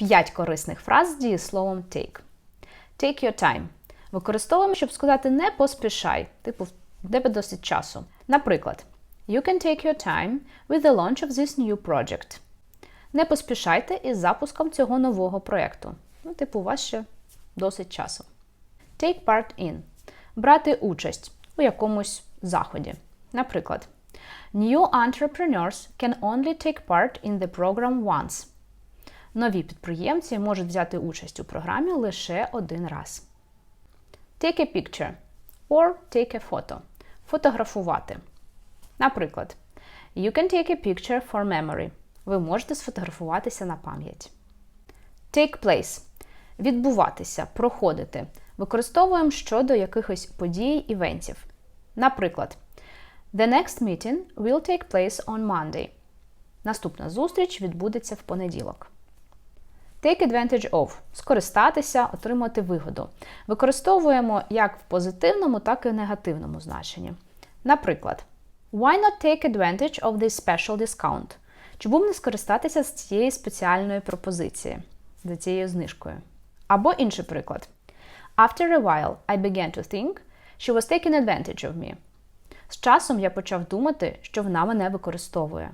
5 корисних фраз з дієсловом take. Take your time. Використовуємо, щоб сказати не поспішай, типу, в тебе досить часу. Наприклад, You can take your time with the launch of this new project. Не поспішайте із запуском цього нового проєкту. Ну, типу, у вас ще досить часу. Take part in. Брати участь у якомусь заході. Наприклад, New entrepreneurs can only take part in the program once. Нові підприємці можуть взяти участь у програмі лише один раз. Take a picture or take a photo. Фотографувати. Наприклад, You can take a picture for memory. Ви можете сфотографуватися на пам'ять. Take place відбуватися, проходити. Використовуємо щодо якихось подій, івентів. Наприклад, The next meeting will take place on Monday. Наступна зустріч відбудеться в понеділок. Take advantage of скористатися, отримати вигоду. Використовуємо як в позитивному, так і в негативному значенні. Наприклад, Why not take advantage of this special discount? Чому б не скористатися з цієї спеціальної пропозиції, за цією знижкою? Або інший приклад. After a while, I began to think she was taking advantage of me. З часом я почав думати, що вона мене використовує.